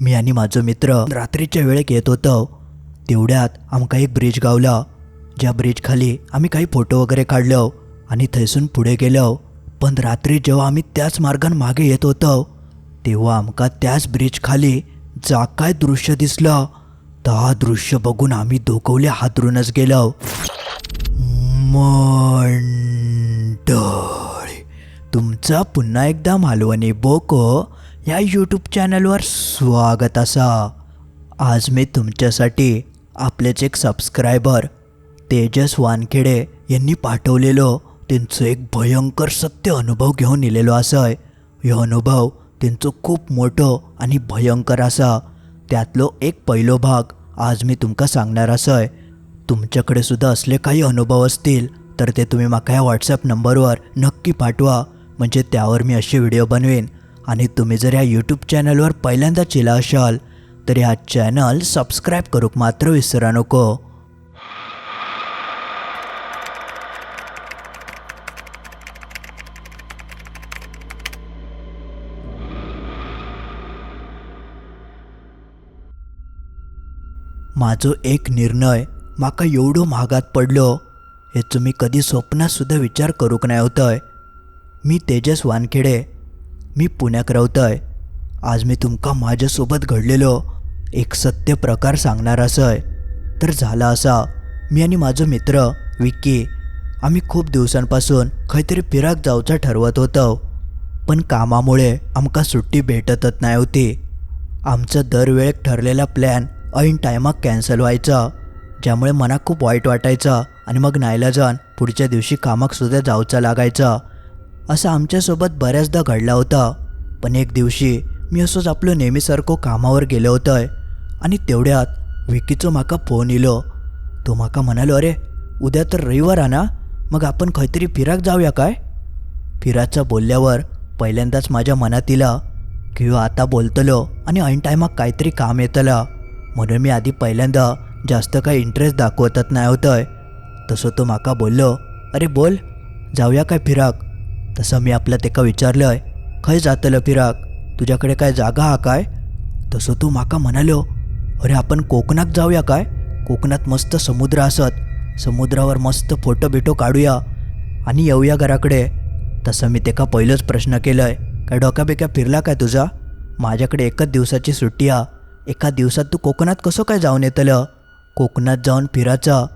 मी आणि माझो मित्र रात्रीच्या वेळेक येत होतो. तेवढ्यात आमका एक ब्रिज गावला. ज्या ब्रिजखाली आम्ही काही फोटो वगैरे काढलो आणि थंयसून पुढे गेलो. पण रात्री जेव्हा आम्ही त्याच मार्गान मागे येत होतो तेव्हा आमका त्याच ब्रिजखाली जा काय दृश्य दिसलं. ता दृश्य बघून आम्ही दोघवले हातरूनच गेलो. मंड तुमचा पुन्हा एकदा मालवणी बोको. या यूट्यूब चॅनलवर स्वागत असा. आज मी तुमच्यासाठी आपलेच एक सबस्क्रायबर तेजस वानखेडे यांनी पाठवलेलो त्यांचं एक भयंकर सत्य अनुभव घेऊन इलेलो असं. ह्यो अनुभव त्यांचं खूप मोठं आणि भयंकर असा. त्यातलो एक पहिलो भाग आज मी तुमका सांगणार असय तुमच्याकडे सुद्धा असले काही अनुभव असतील तर ते तुम्ही माका ह्या व्हॉट्सॲप नंबरवर नक्की पाठवा. म्हणजे त्यावर मी असे व्हिडिओ बनवेन. आणि तुम्ही जर ह्या यूट्यूब चॅनलवर पहिल्यांदा चिला असाल तर ह्या चॅनल सबस्क्राईब करूक मात्र विसरा नको. माझो एक निर्णय माका एवढो महागात पडलो हे तुम्ही कधी स्वप्नात सुद्धा विचार करूक नाही होतय. मी तेजस वानखेडे मी पुण्याक रावतय आज मी तुमका माझ्यासोबत घडलेलो एक सत्य प्रकार सांगणार असय. तर झाला असा. मी आणि माझो मित्र विक्की आम्ही खूप दिवसांपासून खंयतरी फिराक जावचं ठरवत होतो. पण कामामुळे आमका सुट्टी भेटतच नाही होती. आमचं दरवेळेक ठरलेला प्लॅन ऐन टायमाक कॅन्सल व्हायचा ज्यामुळे मनाक खूप वाईट वाटायचं आणि मग नाईलाजान पुढच्या दिवशी कामाक सुद्धा जाऊचा लागायचा. असं आमच्यासोबत बऱ्याचदा घडला होता. पण एक दिवशी मी असंच आपलं नेहमीसारखं कामावर गेलो होतंय आणि तेवढ्यात विकीचो माका फोन इलो. तो माका म्हणालो अरे उद्या तर रविवार आणा ना? मग आपण खंयतरी फिराक जाऊया काय? फिराचं बोलल्यावर पहिल्यांदाच माझ्या मनात इला किंवा आता बोलतलो आणि ऐन टायमाक काहीतरी काम येतलं. म्हणून मी आधी पहिल्यांदा जास्त काही इंटरेस्ट दाखवतच नाही होतंय. तसं तो माका बोललो अरे बोल जाऊया काय फिराक? तसं मी आपल्या तेका आहे? खंय जातलं फिराक? तुझ्याकडे काय जागा हा काय? तसं तू माका म्हणालो अरे आपण कोकणात जाऊया काय? कोकणात मस्त समुद्र असत. समुद्रावर मस्त फोटो बिटो काढूया आणि येऊया घराकडे. तसं मी तेका पहिलंच प्रश्न केलंय. काय डोक्याबिक्या फिरला काय तुझा? माझ्याकडे एकच दिवसाची सुट्टी आ एका दिवसात तू कोकणात कसं काय जाऊन येतलं? कोकणात जाऊन फिरायचं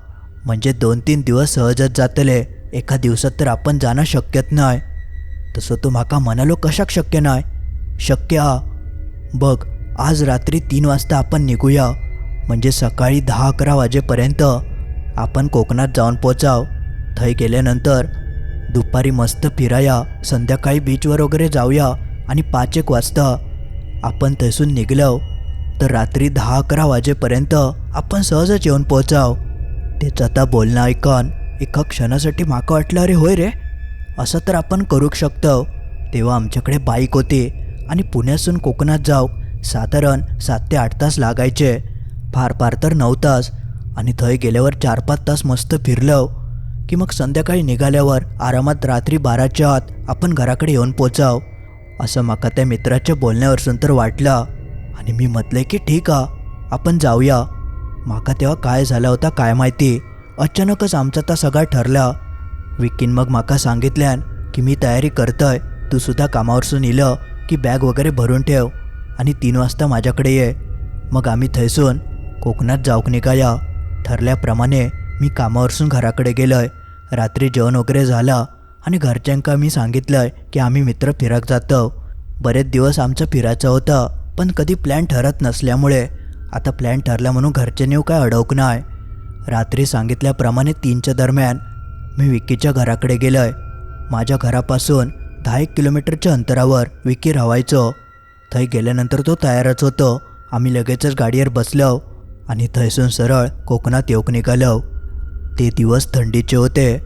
म्हणजे दोन तीन दिवस सहजच जातले. एका दिवसात तर आपण जाणं शक्यत नाही. तसं तू म्हाका म्हणालो कशाक शक्य नाही शक्य हा बघ आज रात्री तीन वाजता आपण निघूया. म्हणजे सकाळी दहा अकरा वाजेपर्यंत आपण कोकणात जाऊन पोचाव. थंय गेल्यानंतर दुपारी मस्त फिराया संध्याकाळी बीचवर वगैरे जाऊया आणि पाच एक वाजता आपण थैसून निघलो तर रात्री दहा अकरा वाजेपर्यंत आपण सहजच येऊन पोचाव. त्याचं आता बोलणं ऐकून एका क्षणासाठी माका वाटलं अरे होय रे असं तर आपण करूक शकतो तेव्हा आमच्याकडे बाईक होती आणि पुण्यासून कोकणात जाऊ साधारण सात ते आठ तास लागायचे. फार फार तर नऊ तास. आणि थंय गेल्यावर चार पाच तास मस्त फिरलो की मग संध्याकाळी निघाल्यावर आरामात रात्री बाराच्या आत आपण घराकडे येऊन पोचाव. असं माका त्या मित्राच्या बोलण्यावरसून तर वाटलं. आणि मी म्हटलंय की ठीक आ आपण जाऊया. माका तेव्हा काय झाला होता काय माहिती. अचानकच आमचा तर सगळा ठरला. विकीन मग माका सांगितल्यान की मी तयारी करतय तू सुद्धा कामावरसून इलं की बॅग वगैरे भरून ठेव आणि तीन वाजता माझ्याकडे ये. मग आम्ही थैसून कोकणात जाऊक निघाया ठरल्याप्रमाणे मी कामावरसून घराकडे गेलोय. रात्री जेवण वगैरे झालं आणि घरच्यांका मी सांगितलंय की आम्ही मित्र फिरक जातो. बरेच दिवस आमचं फिरायचं होतं पण कधी प्लॅन ठरत नसल्यामुळे. आता प्लॅन ठरला म्हणून घरच्यांनी काय अडवक नाही रात्री सांगितल्याप्रमाणे तीनच्या दरम्यान मी विकीच्या घराकडे गेलोय. माझ्या घरापासून दहा एक किलोमीटरच्या अंतरावर विकी राहायचो. थंय गेल्यानंतर तो तयारच होतो. आम्ही लगेचच गाडीवर बसलो आणि थंयसून सरळ कोकणात येऊक निघालो. ते दिवस थंडीचे होते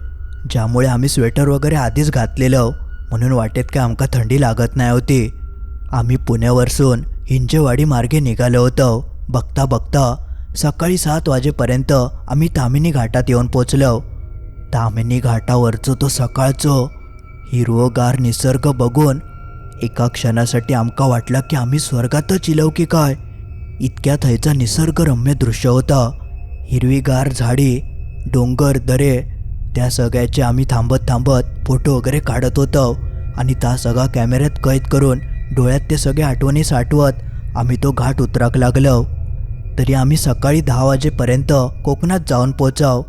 ज्यामुळे आम्ही स्वेटर वगैरे आधीच घातलेलं म्हणून वाटेत काय आमका थंडी लागत नाही होती. आम्ही पुण्यावरसून हिंजेवाडी मार्गे निघालो होतो. बघता बघता सकाळी सात वाजेपर्यंत आम्ही तामिनी घाटात येऊन पोचलो. दामिनी घाटावरचं तो सकाळचं हिरवगार निसर्ग बघून एका क्षणासाठी आमका वाटला की आम्ही स्वर्गातच इलव की काय? इतक्या थंयचा निसर्गरम्य दृश्य होता. हिरवीगार झाडी डोंगर दरे त्या सगळ्याचे आम्ही थांबत थांबत फोटो वगैरे काढत होतो आणि त्या सगळा कॅमेऱ्यात कैद करून डोळ्यात ते सगळे आठवणी साठवत आम्ही तो घाट उतराक लागलो. तरी आम्ही सकाळी दहा वाजेपर्यंत कोकणात जाऊन पोचाव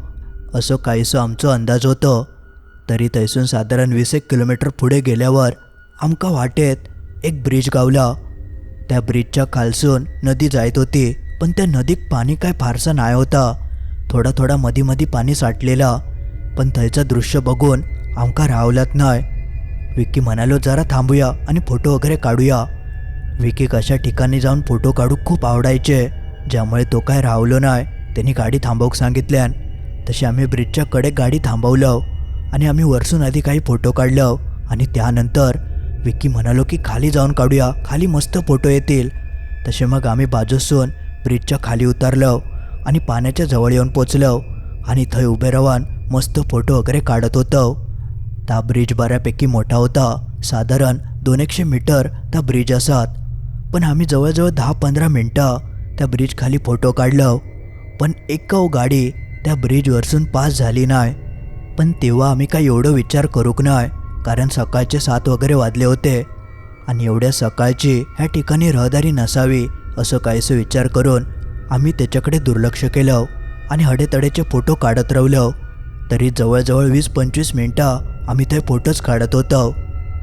असं काहीसं आमचो अंदाज होतो. तरी थंयसून साधारण वीस एक किलोमीटर पुढे गेल्यावर आमकां वाटेत एक ब्रिज गावला. त्या ब्रिजच्या खालसून नदी जायत होती पण त्या नदीक पाणी काय फारसं नाही होता. थोडा थोडा मधी मधी पाणी साठलेला पण थंयचं दृश्य बघून आमकां रावलात नाही विकी म्हणालो जरा थांबूया आणि फोटो वगैरे काढूया. विकी कशा ठिकाणी जाऊन फोटो काढू खूप आवडायचे ज्यामुळे तो काय राहलो नाही त्यांनी गाडी थांबवूक सांगितल्यान तशी आम्ही ब्रिजच्या कडे गाडी थांबवलं आणि आम्ही वरसून आधी काही फोटो काढलं आणि त्यानंतर विकी म्हणालो की खाली जाऊन काढूया खाली मस्त फोटो येतील. तसे मग आम्ही बाजूसून ब्रिजच्या खाली उतरलो आणि पाण्याच्या जवळ येऊन पोचलो आणि थंय उभे राहून मस्त फोटो वगैरे काढत होतो. त्या ब्रिज बऱ्यापैकी मोठा होता साधारण दोन एकशे मीटर त्या ब्रिज असत. पण आम्ही जवळजवळ दहा पंधरा मिनटं त्या ब्रिज खाली फोटो काढलं. पण एकव गाडी त्या ब्रिजवरसून पास झाली नाही. पण तेव्हा आम्ही काय एवढं विचार करूक नाही कारण सकाळचे सात वगैरे वाजले होते. आणि एवढ्या सकाळची ह्या ठिकाणी रहदारी नसावी असं काहीसं विचार करून आम्ही त्याच्याकडे दुर्लक्ष केलं आणि हडेतडेचे फोटो काढत राहिलो. तरी जवळजवळ वीस पंचवीस मिनटं आम्ही ते फोटोच काढत होतो.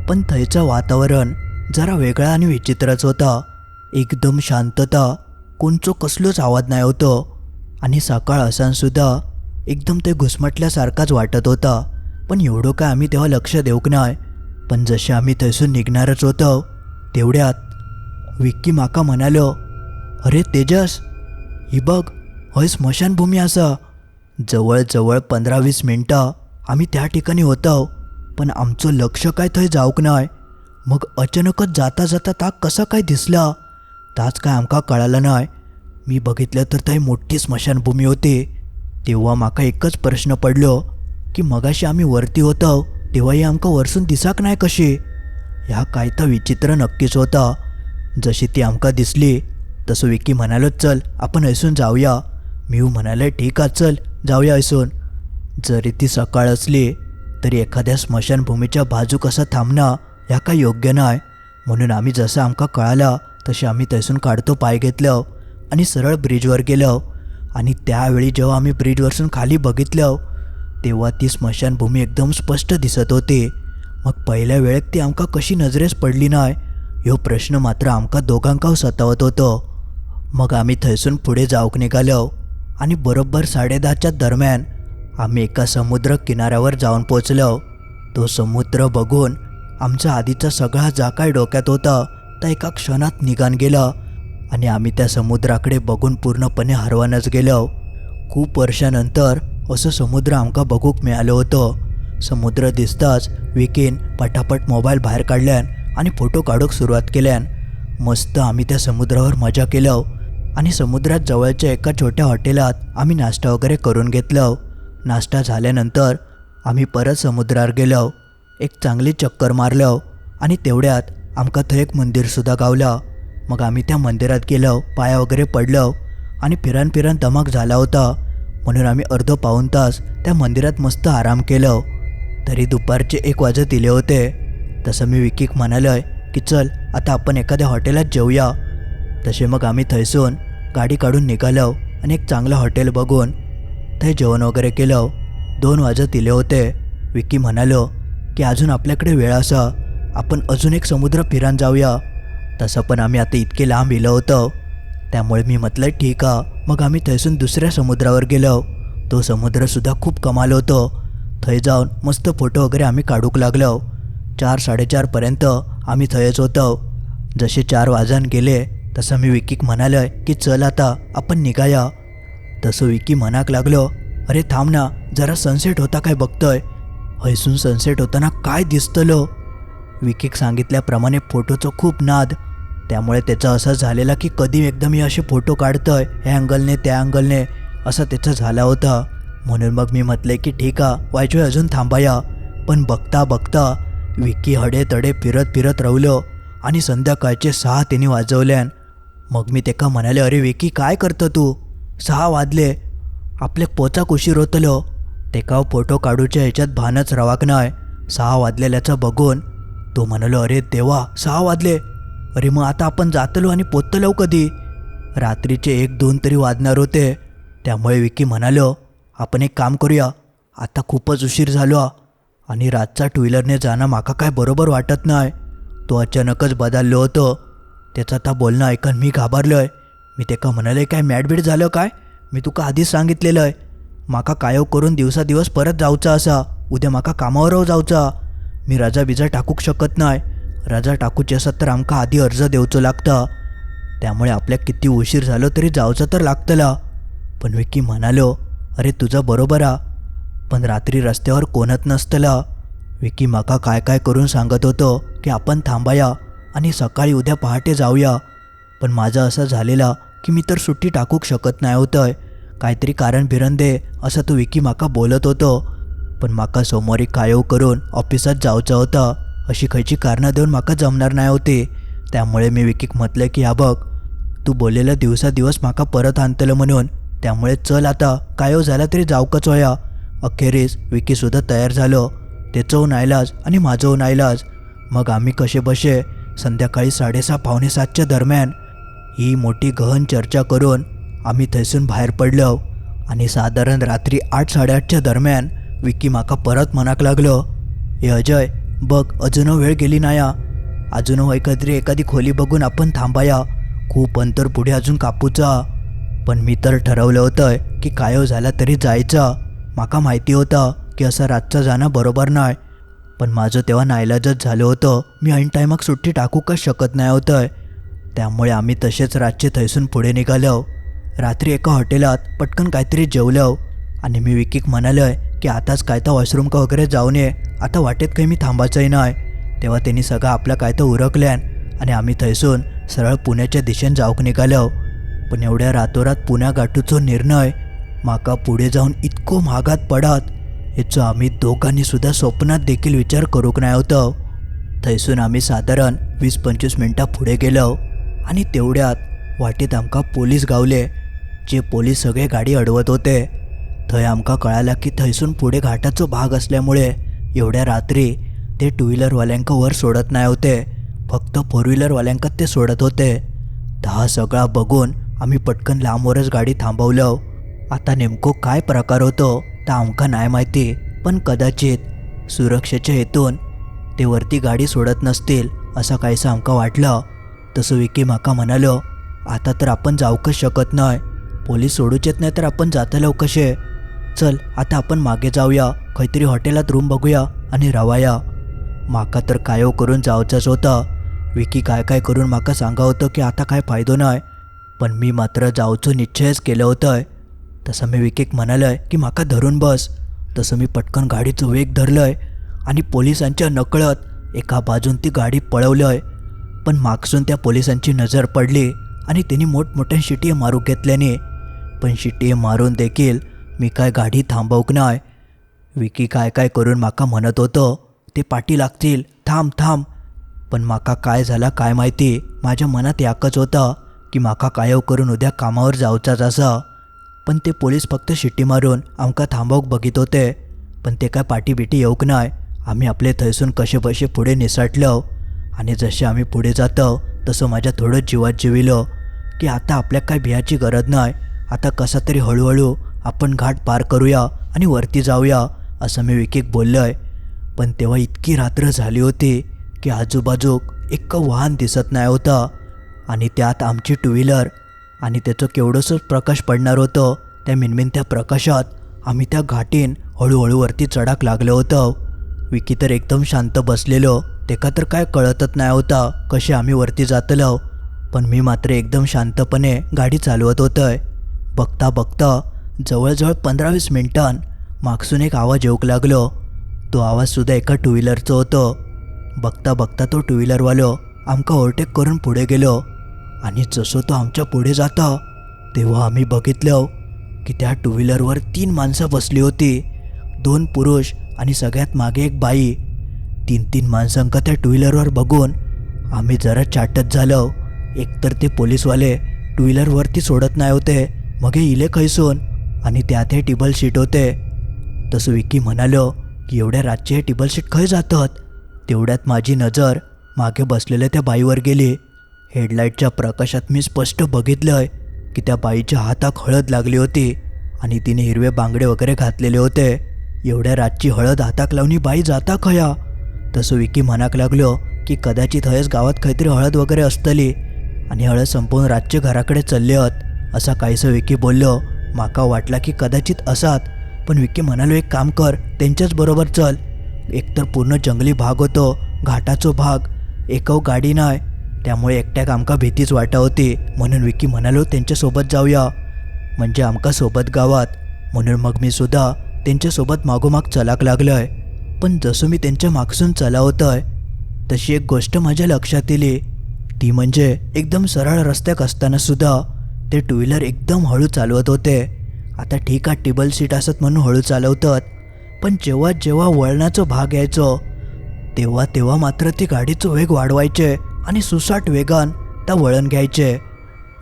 पण थंयचं वातावरण जरा वेगळा आणि विचित्रच होता. एकदम शांतता कोणचं कसलोच आवाज नाही होतो. आणि सकाळ असानसुद्धा एकदम ते घुसमटल्यासारखाच वाटत होता. पण एवढं काय आम्ही तेव्हा लक्ष देऊक नाही. पण जसे आम्ही थंयसून निघणारच होतो तेवढ्यात विक्की माका म्हणालो अरे तेजस ही बघ हय स्मशानभूमी असं. जवळजवळ पंधरा वीस मिनटं आम्ही त्या ठिकाणी होतो पण आमचं लक्ष काय थंय जाऊक नाही. मग अचानकच जाता जाता ता कसं काय दिसला? ताच काय आमका कळालं नाही. मी बघितलं तर थंय मोठी स्मशानभूमी होती. तेव्हा माका एकच प्रश्न पडलो की मगाशी आम्ही वरती होतो तेव्हाही आमका वरसून दिसाक नाही कशी? ह्या काय तर विचित्र नक्कीच होता. जशी ती आमका दिसली तसं विकी म्हणालो चल आपण ऐसून जाऊया. मी म्हणाले ठीक आहे चल जाऊया ऐसून. जरी ती सकाळ असली तरी एखाद्या स्मशानभूमीच्या बाजू कसं थांबणं ह्या काय योग्य नाही. म्हणून आम्ही जसं आमका कळाला तसे आम्ही तैसून काढतो पाय घेतलं. आणि सरळ ब्रिजवर गेलो आणि त्यावेळी जेव्हा आम्ही ब्रिजवरसून खाली बघितलं तेव्हा ती स्मशानभूमी एकदम स्पष्ट दिसत होती. मग पहिल्या वेळेत ती आमका कशी नजरेस पडली नाही ह्यो प्रश्न मात्र आमका दोघांकाव सतावत होतो. मग आम्ही थंयसून पुढे जाऊक निघालो आणि बरोबर साडेदहाच्या दरम्यान आम्ही एका समुद्र किनाऱ्यावर जाऊन पोचलो तो समुद्र बघून आमचा आधीचा सगळा जा काय डोक्यात होता. त्या एका क्षणात निघान गेलं. आणि आम्ही त्या समुद्राकडे बघून पूर्णपणे हरवानच गेलो. खूप वर्षानंतर असं समुद्र आमका बघूक मिळालं होतं. समुद्र दिसताच विकीन पटापट मोबाईल बाहेर काढल्यान आणि फोटो काढूक सुरुवात केल्यान. मस्त आम्ही त्या समुद्रावर मजा केलो आणि समुद्रात जवळच्या एका छोट्या हॉटेलात आम्ही नाश्ता वगैरे करून घेतलं. नाश्ता झाल्यानंतर आम्ही परत समुद्रावर गेलो. एक चांगली चक्कर मारलो आणि तेवढ्यात आमका थंय एक मंदिरसुद्धा गावलं. मग आम्ही त्या मंदिरात गेलो पाया वगैरे पडलो आणि फिरान फिरान धमाक झाला होता. म्हणून आम्ही अर्धो पाऊण तास त्या मंदिरात मस्त आराम केलं. तरी दुपारचे एक वाजत दिले होते. तसं मी विकीक म्हणालोय की चल आता आपण एखाद्या हॉटेलात जेऊया. तसे मग आम्ही थंयसून गाडी काढून निघालो आणि एक चांगलं हॉटेल बघून थंय जेवण वगैरे केलं. दोन वाजत दिले होते. विकी म्हणालो की अजून आपल्याकडे वेळ असा. आपण अजून एक समुद्र फिरान जाऊया. तसं पण आम्ही आता इतके लांब येलो होतो. त्यामुळे मी म्हटलं ठीक आहे. मग आम्ही थंयसून दुसऱ्या समुद्रावर गेलो. तो समुद्रसुद्धा खूप कमाल होतो. थंय जाऊन मस्त फोटो वगैरे आम्ही काढूक लागलो. चार साडेचारपर्यंत आम्ही थंयच होतो. जसे चार वाजन गेले तसं मी विकीक म्हणालोय की चल आता आपण निघाया. तसं विकी म्हणाक लागलो अरे थांब ना जरा सनसेट होता काय बघतोय? हैसून सनसेट होताना काय दिसतलो? विकीक सांगितल्याप्रमाणे फोटोचं खूप नाद. त्यामुळे त्याचा असं झालेला की कधी एकदम मी असे फोटो काढतोय ह्या अँगलने त्या अँगलने असं त्याचा झाला होता. म्हणून मग मी म्हटले की ठीक आहे वायचोय अजून थांबाया पण बघता बघता विकी हडे तडे फिरत फिरत राहिलो आणि संध्याकाळचे सहा त्यांनी वाजवल्यान मग मी तेका म्हणाले अरे विकी काय करतं तू? सहा वाजले. आपले पोचाक उशीर होतलो. तेका फोटो काढूच्या ह्याच्यात भानच रवाक नाय सहा वाजलेल्याचं बघून तो म्हणालो अरे देवा सहा वाजले. अरे मग आता आपण जातलो आणि पोचतलो कधी? रात्रीचे एक दोन तरी वाजणार होते. त्यामुळे विकी म्हणालो आपण एक काम करूया. आता खूपच उशीर झालो आणि रातचा टू व्हीलरने जाणं माका काय बरोबर वाटत नाही. तो अचानकच बदललो होतो. त्याचं आता बोलणं ऐकून मी घाबरलो आहे मी तेका म्हणाले काय मॅडबीड झालं काय? मी तुका आधीच सांगितलेलं आहे माका कायव करून दिवसा दिवस परत जाऊचा असा. उद्या माका कामावर जाऊचा. मी राजा बिजा टाकूक शकत नाही राजा टाकूची असत तर आमका आधी अर्ज देवचो लागता. त्यामुळे आपल्या किती उशीर झालो तरी जावचं तर लागतला. पण विकी म्हणालो अरे तुझं बरोबर आ. पण रात्री रस्त्यावर कोणत नसतला. विकी माका काय काय करून सांगत होतो की आपण थांबाया आणि सकाळी उद्या पहाटे जाऊया. पण माझं असं झालेलं की मी तर सुट्टी टाकूक शकत नाही होतंय. काहीतरी कारण बिरण दे असं तो विकी माका बोलत होतो. पण माका सोमवारी कायव करून ऑफिसात जावचा होता. अशी खयची कारणं देऊन माका जमणार नाही होती. त्यामुळे मी विकीक म्हटलं की हा बघ तू बोललेला दिवसा दिवस माका परत आणतलं म्हणून. त्यामुळे चल आता कायव झाला तरी जावकच होया. अखेरीस विकीसुद्धा तयार झालो. त्याचं होऊन आयलाज आणि माझं होऊन आयलाज मग आम्ही कसे बसे? संध्याकाळी साडेसहा पावणे सातच्या दरम्यान. ही मोठी गहन चर्चा करून आम्ही थैसून बाहेर पडलो. आणि साधारण रात्री आठ साडेआठच्या दरम्यान विकी माका परत मनाक लागलो हे अजय बघ अजून वेळ गेली नाया. अजून एखादी एखादी खोली बघून आपण थांबाया. खूप अंतर पुढे अजून कापूचा. पण मी तर ठरवलं होतं की कायो हो झाला तरी जायचं. माका माहिती होतं की असं रातचं जाणं बरोबर नाही पण माझं तेव्हा नाईलाजच झालं होतं. मी ऐन टायमाक सुट्टी टाकूकच शकत नाही होतं त्यामुळे आम्ही तसेच रातचे थैसून पुढे निघालो. रात्री एका हॉटेलात पटकन काहीतरी जेवलं. आणि मी विकीक आहे की आताच काय तर वॉशरूम का वगैरे जाऊन ये. आता वाटेत काही मी थांबायचंही नाही. तेव्हा त्यांनी सगळं आपलं काय तर उरकल्यान आणि आम्ही थैसून सरळ पुण्याच्या दिशेने जाऊक निघालो. पण एवढ्या रातोरात पुण्या गाठूचो निर्णय माका पुढे जाऊन इतको महागात पडत याचं आम्ही दोघांनी सुद्धा स्वप्नात देखील विचार करूक नाही होतो. थैसून आम्ही साधारण वीस पंचवीस मिनटां पुढे गेलो आणि तेवढ्यात वाटेत आमका पोलीस गावले जे पोलीस सगळे गाडी अडवत होते. थंय आमका कळाला की थंयसून पुढे घाटाचो भाग असल्यामुळे एवढ्या रात्री ते टू व्हीलरवाल्यांका वर सोडत नाही होते. फक्त फोर व्हीलरवाल्यांकाच ते सोडत होते. दहा हा सगळा बघून आम्ही पटकन लांबवरच गाडी थांबवलं. आता नेमको काय प्रकार होतो तर आमका नाही माहिती पण कदाचित सुरक्षेच्या हेतून ते वरती गाडी सोडत नसतील असं काहीसं आमका वाटलं. तसं विकी माका म्हणालो आता तर आपण जाऊकच शकत नाही पोलीस सोडूचेत नाही तर आपण जातलो कसे चल आता आपण मागे जाऊया. काहीतरी हॉटेलात रूम बघूया आणि रवाया माका तर कायो करून जावचंच होतं. विकी काय काय करून माका सांगा होतं की आता काय फायदो नाही पण मी मात्र जाऊचो निश्चयच केलं होतं तसं मी विकेक म्हणालंय की माका धरून बस. तसं मी पटकन गाडीचं वेग धरलंय आणि पोलिसांच्या नकळत एका बाजून ती गाडी पळवलंय. पण मागसून त्या पोलिसांची नजर पडली आणि त्यांनी मोठमोठ्या शिटीये मारू घेतल्याने. पण शिटीये मारून देखील मी काय गाडी थांबवक नाय? विकी काय काय करून माका म्हणत होतं ते पाठी लागतील. थांब थांब. पण माका काय झाला काय माहिती? माझ्या मनात याकच होतं की माका कायव करून उद्या कामावर जावचाच असं. पण ते पोलीस फक्त शिट्टी मारून आमका थांबवूक बघित होते. पण ते काय पाठी बिटी येऊक नाय? आम्ही आपले थैसून कसे बसे पुढे निसटलो? आणि जसे आम्ही पुढे जातो तसं माझ्या थोडं जीवात जिविलो. की आता आपल्या काय भियाची गरज नाही आता कसा तरी हळूहळू आपण घाट पार करूया आणि वरती जाऊया असं मी विकिक बोललो आहे पण तेव्हा इतकी रात्र झाली होती की आजूबाजूक एक वाहन दिसत नाही होतं. आणि त्यात आमची टू व्हीलर आणि त्याचं केवढंसं प्रकाश पडणार होतं त्या मिनमिनत्या प्रकाशात आम्ही त्या घाटीन हळूहळू वरती चढाक लागलो होतं. विकी तर एकदम शांत बसलेलो तेका तर काय कळतच नाही होता कसे आम्ही वरती जातलो. पण मी मात्र एकदम शांतपणे गाडी चालवत होतोय. बघता बघता जवळजवळ पंधरा वीस मिनटान मागसून एक आवाज येऊक लागलो. तो आवाजसुद्धा एका टू व्हीलरचो होतो. बघता बघता तो टू व्हीलरवालो आमका ओव्हरटेक करून पुढे गेलो. आणि जसं तो आमच्या पुढे जाता तेव्हा आम्ही बघितलं की त्या टू व्हीलरवर तीन माणसं बसली होती. दोन पुरुष आणि सगळ्यात मागे एक बाई. तीन तीन माणसांका त्या टू व्हीलरवर बघून आम्ही जरा चाटत झालो. एकतर ते पोलीसवाले टू व्हीलरवरती सोडत नाही होते. मग हे इले खैसून? आणि त्यात हे टेबल शीट होते. तसं विकी म्हणालो की एवढ्या रातचे हे टिबल सीट खय जातात? तेवढ्यात माझी नजर मागे बसलेल्या त्या बाईवर गेली. हेडलाईटच्या प्रकाशात मी स्पष्ट बघितलंय की त्या बाईच्या हातात हळद लागली होती आणि तिने हिरवे बांगडे वगैरे घातलेले होते. एवढ्या रातची हळद हाताक लावणी बाई जाता खया? तसं विकी म्हणाक लागलो की कदाचित हयच गावात काहीतरी हळद वगैरे असतली आणि हळद संपवून रातचे घराकडे चालले असा काहीसं विकी बोललो. माका वाटला की कदाचित असात. पण विकी म्हणालो एक काम कर त्यांच्याच बरोबर चल. एकतर पूर्ण जंगली भाग होतो घाटाचो भाग. एकव गाडी नाही त्यामुळे एकट्याक आमका भीतीच वाटा होती. म्हणून विकी म्हणालो त्यांच्यासोबत जाऊया. म्हणजे आमका सोबत गावात. म्हणून मग मी सुद्धा त्यांच्यासोबत मागोमाग चलाक लागलोय. पण जसं मी त्यांच्या मागसून चलावतोय तशी एक गोष्ट माझ्या लक्षात येली ती म्हणजे एकदम सरळ रस्त्याक असताना सुद्धा ते टू व्हीलर एकदम हळू चालवत होते. आता ठीक आहे टेबल सीट असत म्हणून हळू चालवतात. पण जेव्हा जेव्हा वळणाचा भाग यायचो तेव्हा तेव्हा मात्र ती गाडीचं वेग वाढवायचे आणि सुसाट वेगान त्या वळण घ्यायचे.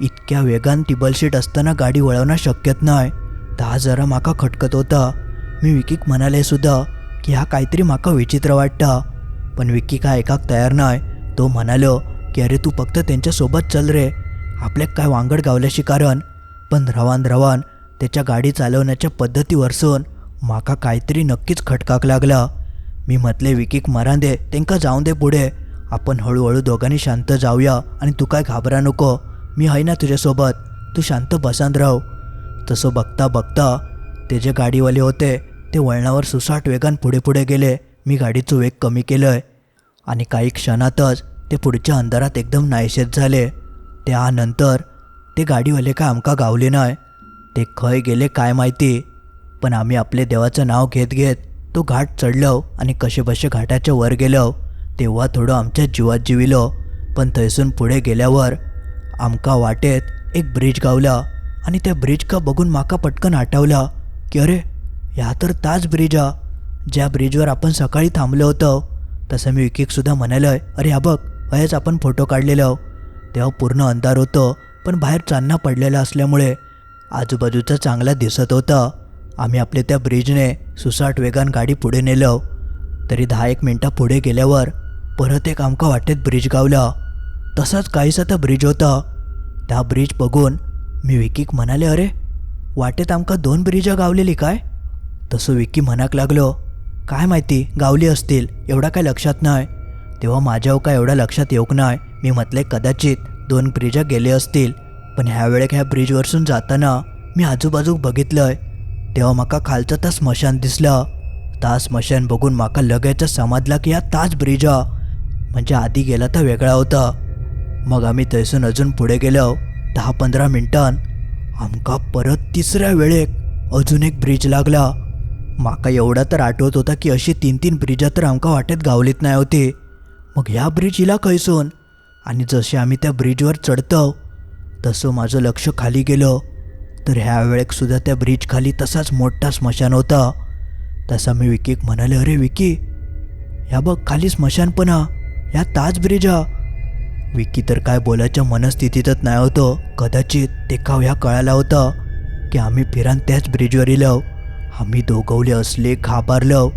इतक्या वेगान टिबल सीट असताना गाडी वळवणं शक्यत नाही. दहा जरा माका खटकत होता. मी विकीक म्हणाले सुद्धा की हा काहीतरी माका विचित्र वाटता. पण विकी काय एकाक तयार नाही. तो म्हणालो की अरे तू फक्त त्यांच्यासोबत चल रे. आपल्या काय वांगड गावल्याशी कारण पण रवान रवान त्याच्या गाडी चालवण्याच्या पद्धतीवरसून माका काहीतरी नक्कीच खटकाक लागला. मी म्हटले विकीक मरान दे तेंका जाऊन दे पुढे. आपण हळूहळू दोघांनी शांत जाऊया आणि तू काय घाबरा नको. मी आहे ना तुझ्यासोबत. तू शांत बसांत राह. तसं बघता बघता ते जे गाडीवाले होते ते वळणावर सुसाट वेगान पुढे पुढे गेले. मी गाडीचं वेग कमी केलंय. आणि काही क्षणातच ते पुढच्या अंधारात एकदम नायशेत झाले. त्यानंतर ते गाडीवाले काय आमका गावले नाही ते खय गेले काय माहिती. पण आम्ही आपले देवाचं नाव घेत घेत तो घाट चढलो आणि कसेबसे घाटाच्या वर गेलो. तेव्हा थोडं आमच्या जीवात जिविलो पण थंयसून पुढे गेल्यावर आमका वाटेत एक ब्रिज गावला आणि त्या ब्रिज का बघून माका पटकन आठवला की अरे ह्या तर ताज ब्रिज. आ ज्या ब्रिजवर आपण सकाळी थांबलो होतो तसं मी विकीकसुद्धा म्हणालोय अरे हा बघ वयच आपण फोटो काढलेलो. तेव्हा पूर्ण अंधार होतो पण बाहेर चांदणा पडलेला असल्यामुळे आजूबाजूचा चांगला दिसत होता. आम्ही आपल्या त्या ब्रिजने सुसाट वेगान गाडी पुढे नेलो. तरी दहा एक मिनटं पुढे गेल्यावर परत एक आमका वाटेत ब्रिज गावला. तसाच काहीसा तर ब्रिज होता. त्या ब्रिज बघून मी विकीक म्हणाले अरे वाटेत आमका दोन ब्रिजं गावलेली काय? तसं विकी म्हणाक लागलो काय माहिती गावली असतील एवढा काय लक्षात नाही. तेव्हा माझ्यावर काय एवढा लक्षात येऊक नाही. मी म्हटले कदाचित दोन ब्रिजा गेले असतील पण ह्या वेळेक ह्या ब्रिजवरसून जाताना मी आजूबाजूक बघितलंय. तेव्हा माका खालचं ता स्मशान दिसलं. ता स्मशान बघून माका लगेच समजला की हा ताच ब्रिज हा म्हणजे आधी गेला तर वेगळा होता. मग आम्ही थंयसून अजून पुढे गेलो दहा पंधरा मिनटान आमका परत तिसऱ्या वेळेक अजून एक ब्रिज लागला. माका एवढा तर आठवत होता की अशी तीन तीन ब्रिजा तर आमका वाटेत गावलीत नाही होती. मग ह्या ब्रिज हिला खैसून आणि जसे आम्ही त्या ब्रिजवर चढतो तसं माझं लक्ष खाली गेलं. तर ह्या वेळेक सुद्धा त्या ब्रिजखाली तसाच मोठा स्मशान होता. तसा मी विकीक म्हणाले अरे विकी ह्या बघ खाली स्मशान पण हा ह्या ताज ब्रिज हा. विकी तर काय बोलायच्या मनस्थितीतच नाही होतं. कदाचित ते काव ह्या कळाला होता की आम्ही फिरान त्याच ब्रिजवर येलो आम्ही दोघवले असले घाबरलो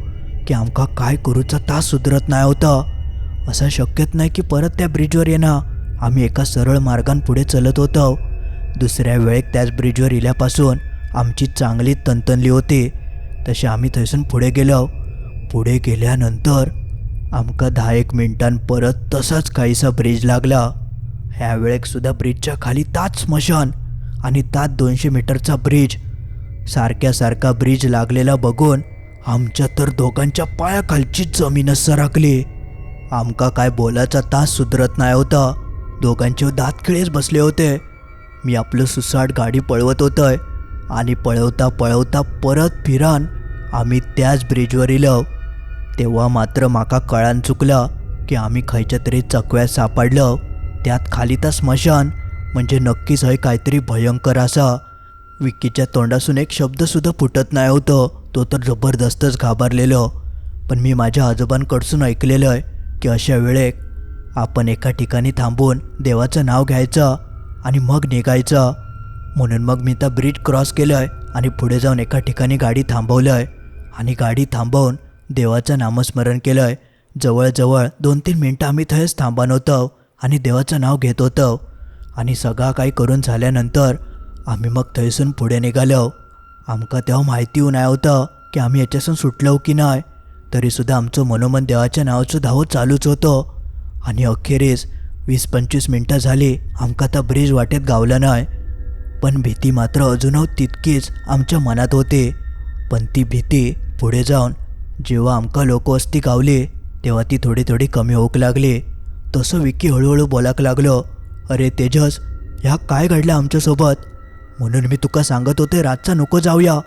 की आमका काय करूचा तास सुधरत नाही होता. असं शक्यच नाही की परत त्या ब्रिजवर येणं. आम्ही एका सरळ मार्गान पुढे चलत होतो. दुसऱ्या वेळेक त्याच ब्रिजवर इल्यापासून आमची चांगली तणतणली होती. तसे आम्ही थंयसून पुढे गेलो. पुढे गेल्यानंतर आमका दहा एक मिनिटां परत तसाच काहीसा ब्रिज लागला. ह्या वेळेक सुद्धा ब्रिजच्या खाली ताच स्मशान आणि तात दोनशे मीटरचा ब्रिज सारख्या सारखा ब्रिज लागलेला बघून आमच्या तर दोघांच्या पायाखालची जमीनच सरकली आमका काय बोलायचा तास सुधरत नाही होता. दोघांचे दात खिळेच बसले होते. मी आपलं सुसाट गाडी पळवत होतोय. आणि पळवता पळवता परत फिरान आम्ही त्याच ब्रिजवर इलो. तेव्हा मात्र माका कळान चुकलं की आम्ही खयच्या तरी चकव्यात सापडलो. त्यात खाली तर स्मशान म्हणजे नक्कीच हय काहीतरी भयंकर असा. विक्कीच्या तोंडासून एक शब्दसुद्धा फुटत नाही होतं. तो तर जबरदस्तच घाबरलेलो. पण मी माझ्या आजोबांकडसून ऐकलेलं आहे की अशा वेळेक आपण एका ठिकाणी थांबून देवाचं नाव घ्यायचं आणि मग निघायचं. म्हणून मग मी तर ब्रिज क्रॉस केलं आहे आणि पुढे जाऊन एका ठिकाणी गाडी थांबवलं आहे आणि गाडी थांबवून देवाचं नामस्मरण केलं आहे जवळजवळ दोन तीन मिनटं आम्ही थंयच थांबा होतो आणि देवाचं नाव घेत होतो. आणि सगळा काही करून झाल्यानंतर आम्ही मग थंयसून पुढे निघालो. आमका तेव्हा माहिती नाही होतं की आम्ही याच्यासून सुटलो की नाही. तरीसुद्धा आमचं मनोमन देवाच्या नावाचं धावत चालूच होतं. आणि अखेरीस वीस पंचवीस मिनटं झाली आमका आता ब्रिज वाटेत गावला नाही. पण भीती मात्र अजूनही तितकीच आमच्या मनात होती. पण ती भीती पुढे जाऊन जेव्हा आमका लोक वस्ती गावली तेव्हा ती थोडी थोडी कमी होऊक लागली. तसं विकी हळूहळू बोलाक लागलो अरे तेजस ह्या काय घडलं आमच्यासोबत? म्हणून मी तुका सांगत होते रातचा नको जाऊया.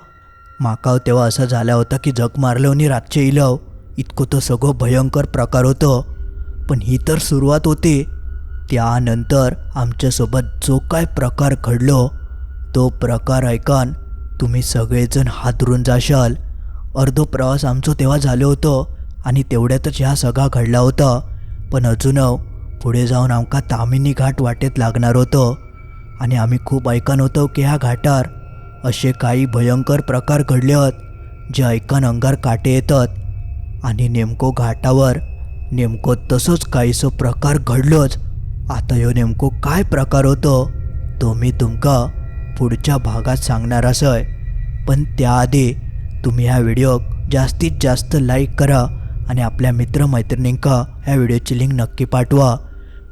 माकाव तेव्हा असं झाला होता की जग मारलं आणि रातचे इलव इतकं तर सगळं भयंकर प्रकार होतं. पण ही तर सुरुवात होती. त्यानंतर आमच्यासोबत जो काय प्रकार घडलो तो प्रकार ऐकान तुम्ही सगळेजण हादरून जाशाल. अर्धो प्रवास आमचं तेव्हा झालो होतो आणि तेवढ्यातच ह्या सगळा घडला होता. पण अजून पुढे जाऊन आमका तामिनी घाट वाटेत लागणार होतं. आणि आम्ही खूप ऐकन होतो की ह्या घाटार असे काही भयंकर प्रकार घडले आहेत जे ऐकन अंगार काटे येतात. आणि नेमको घाटावर नेमको तसंच काहीसं प्रकार घडलोच. आता ह्यो नेमको काय प्रकार होतो तो मी तुमका पुढच्या भागात सांगणार असय. पण त्याआधी तुम्ही ह्या व्हिडिओ जास्तीत जास्त लाईक करा आणि आपल्या मित्रमैत्रिणींका ह्या व्हिडिओची लिंक नक्की पाठवा.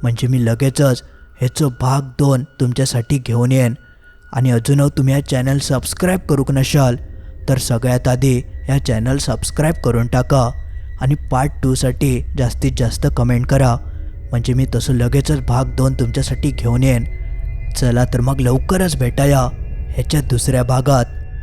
म्हणजे मी लगेचच ह्याचं भाग दोन तुमच्यासाठी घेऊन येईन. आणि अजून तुम्ही या चॅनल सबस्क्राईब करूक नशाल तर सगळ्यात आधी या चॅनल सबस्क्राईब करून टाका आणि पार्ट टूसाठी जास्तीत जास्त कमेंट करा. म्हणजे मी तसं लगेचच भाग दोन तुमच्यासाठी घेऊन येईन. चला तर मग लवकरच भेटाया. ह्याच्या दुसऱ्या भागात